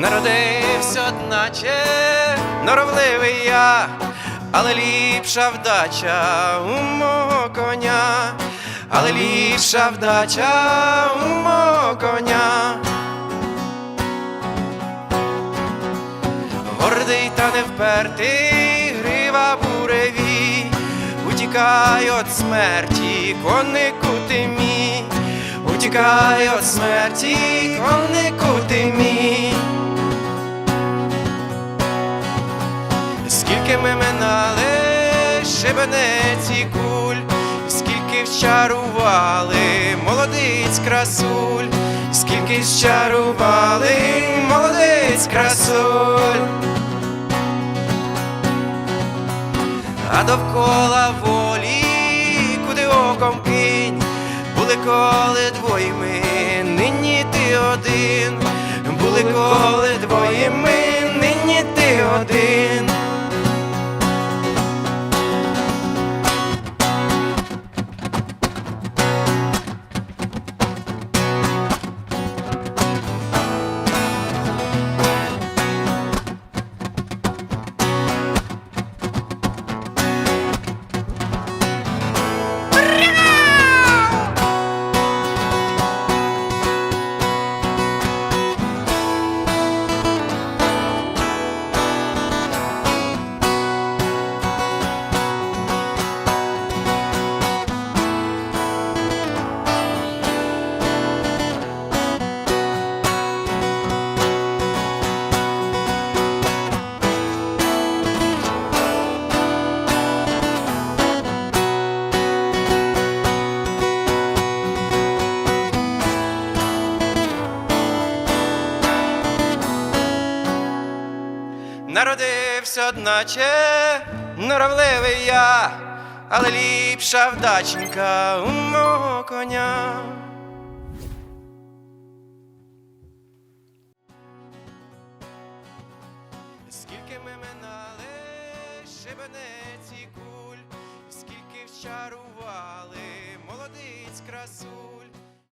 Народився, одначе норовливий я, але ліпша вдача у мого коня, але ліпша вдача у мого коня. Гордий та не впертий, грива буреві, утікай від смерті, конику ти мій, утікай від смерті, конику ти мій. Скільки ми минали шибенець і куль, скільки вчарували молодиць красуль, скільки вчарували молодиць красуль. А довкола волі, куди оком кинь, були коли двоє ми, нині ти один, Народився, одначе норовливий я, але ліпша вдаченька у мого коня. Скільки ми минали шибенець і куль, скільки вчарували молодиць красуль,